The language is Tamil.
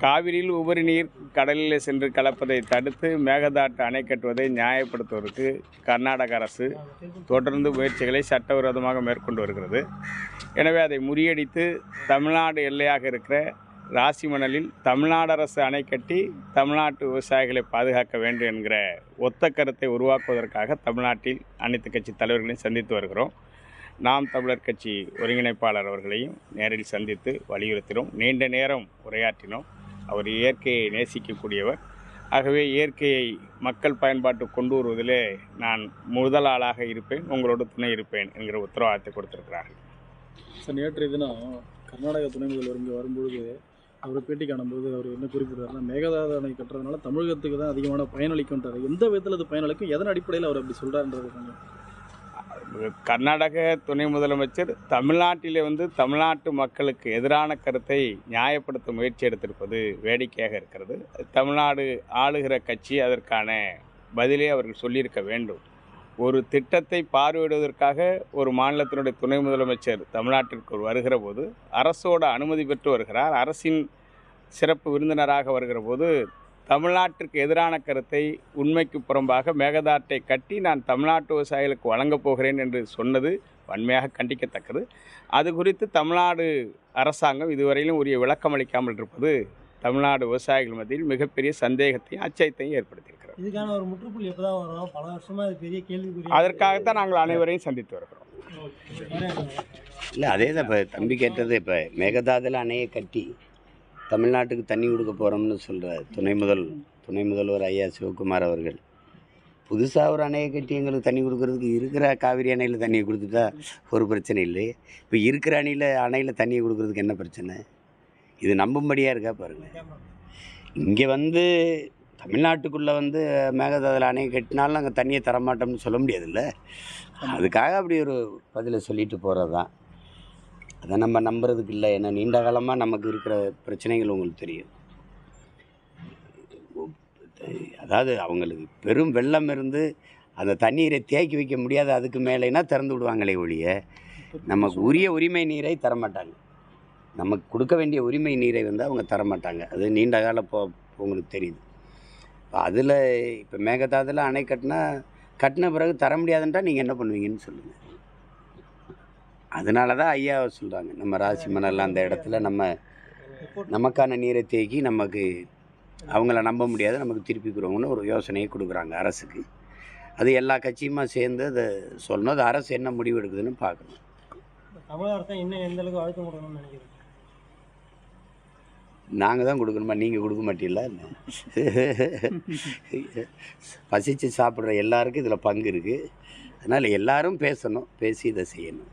காவிரியில் உபரி நீர் கடலில் சென்று கலப்பதை தடுத்து மேகதாட்டு அணை கட்டுவதை நியாயப்படுத்துவதற்கு கர்நாடக அரசு தொடர்ந்து முயற்சிகளை சட்டவிரோதமாக மேற்கொண்டு வருகிறது. எனவே அதை முறியடித்து தமிழ்நாடு எல்லையாக இருக்கிற ராசிமணலில் தமிழ்நாடு அரசு அணை கட்டி தமிழ்நாட்டு விவசாயிகளை பாதுகாக்க வேண்டும் என்கிற ஒத்த கருத்தை உருவாக்குவதற்காக தமிழ்நாட்டில் அனைத்து கட்சி தலைவர்களையும் சந்தித்து வருகிறோம். நாம் தமிழர் கட்சி ஒருங்கிணைப்பாளர் அவர்களையும் நேரில் சந்தித்து வலியுறுத்தினோம். நீண்ட நேரம் உரையாற்றினோம். அவர் இயற்கையை நேசிக்கக்கூடியவர். ஆகவே இயற்கையை மக்கள் பயன்பாட்டு கொண்டு வருவதிலே நான் முதல் ஆளாக இருப்பேன் உங்களோடு துணை இருப்பேன் என்கிற உத்தரவாதத்தை கொடுத்திருக்கிறார்கள். சார் நேற்றைய தினம் கர்நாடக துணை முதல்வர் இங்கே வரும்பொழுது அவர் பேட்டி காணும்போது அவர் என்ன குறிப்பிட்டாருன்னா மேகதாது அணை கட்டுறதுனால தமிழகத்துக்கு தான் அதிகமான பயனளிக்கும்ன்றார். எந்த விதத்தில் அது பயனளிக்கும் எதன் அடிப்படையில் அவர் அப்படி சொல்கிறார்ன்றது கொஞ்சம் கர்நாடக துணை முதலமைச்சர் தமிழ்நாட்டிலே வந்து தமிழ்நாட்டு மக்களுக்கு எதிரான கருத்தை நியாயப்படுத்த முயற்சி எடுத்திருப்பது வேடிக்கையாக இருக்கிறது. தமிழ்நாடு ஆளுகிற கட்சி அதற்கான பதிலே அவர்கள் சொல்லியிருக்க வேண்டும். ஒரு திட்டத்தை பார்வையிடுவதற்காக ஒரு மாநிலத்தினுடைய துணை முதலமைச்சர் தமிழ்நாட்டிற்கு வருகிற போது அரசோட அனுமதி பெற்று வருகிறார். அரசின் சிறப்பு விருந்தினராக வருகிற போது தமிழ்நாட்டிற்கு எதிரான கருத்தை உண்மைக்கு புறம்பாக மேகதாட்டை கட்டி நான் தமிழ்நாட்டு விவசாயிகளுக்கு வழங்கப் போகிறேன் என்று சொன்னது வன்மையாக கண்டிக்கத்தக்கது. அது குறித்து தமிழ்நாடு அரசாங்கம் இதுவரையிலும் உரிய விளக்கம் அளிக்காமல் இருப்பது தமிழ்நாடு விவசாயிகள் மத்தியில் மிகப்பெரிய சந்தேகத்தையும் அச்சயத்தையும் ஏற்படுத்தியிருக்கிறது. இதுக்கான ஒரு முற்றுப்புள்ளி எப்போ தான் வரும்? பல வருஷமா அது பெரிய கேள்விக்குறி அதற்காகத்தான் நாங்கள் அனைவரையும் சந்தித்து வருகிறோம். இல்லை அதே தான் இப்போ தம்பி கேட்டது இப்போ மேகதாதுல அணையை கட்டி தமிழ்நாட்டுக்கு தண்ணி கொடுக்க போகிறோம்னு சொல்கிற துணை முதல் துணை முதல்வர் ஐயா சிவகுமார் அவர்கள் புதுசாக ஒரு அணையை கட்டி எங்களுக்கு தண்ணி கொடுக்குறதுக்கு இருக்கிற காவிரி அணையில் தண்ணியை கொடுத்துட்டா ஒரு பிரச்சனை இல்லை இப்போ இருக்கிற அணையில் அணையில் தண்ணியை கொடுக்குறதுக்கு என்ன பிரச்சனை? இது நம்பும்படியாக இருக்கா பாருங்கள் இங்கே வந்து தமிழ்நாட்டுக்குள்ளே வந்து மேகதாதுல அணையை கட்டினாலும் நாங்கள் தண்ணியை தரமாட்டோம்னு சொல்ல முடியாதுல்ல. அதுக்காக அப்படி ஒரு பதிலை சொல்லிட்டு போகிறது தான் அதை நம்ம நம்புறதுக்கு இல்லை. ஏன்னா நீண்ட காலமாக நமக்கு இருக்கிற பிரச்சனைகள் உங்களுக்கு தெரியும். அதாவது அவங்களுக்கு பெரும் வெள்ளம் இருந்து அந்த தண்ணீரை தேக்கி வைக்க முடியாது அதுக்கு மேலேனா திறந்து விடுவாங்களே ஒழிய நமக்கு உரிய உரிமை நீரை தரமாட்டாங்க. நமக்கு கொடுக்க வேண்டிய உரிமை நீரை வந்து அவங்க தரமாட்டாங்க. அது நீண்ட கால போ உங்களுக்கு தெரியுது. அதில் இப்போ மேகதாதில் அணை கட்டினா கட்டின பிறகு தர முடியாதுன்றா நீங்கள் என்ன பண்ணுவீங்கன்னு சொல்லுங்கள் அதனால தான் ஐயா சொல்கிறாங்க நம்ம ராசி மணல் அந்த இடத்துல நம்ம நமக்கான நீரை தேக்கி நமக்கு அவங்கள நம்ப முடியாது நமக்கு திருப்பி கொடுங்கன்னு ஒரு யோசனையை கொடுக்குறாங்க அரசுக்கு. அது எல்லா கட்சியுமா சேர்ந்து அதை சொல்லணும். அது அரசு என்ன முடிவு எடுக்குதுன்னு பார்க்கணும். நாங்கள் தான் கொடுக்கணுமா? நீங்கள் கொடுக்க மாட்டீங்களா? பசித்து சாப்பிட்ற எல்லாருக்கும் இதில் பங்கு இருக்குது அதனால் எல்லாரும் பேசணும் பேசி இதை செய்யணும்.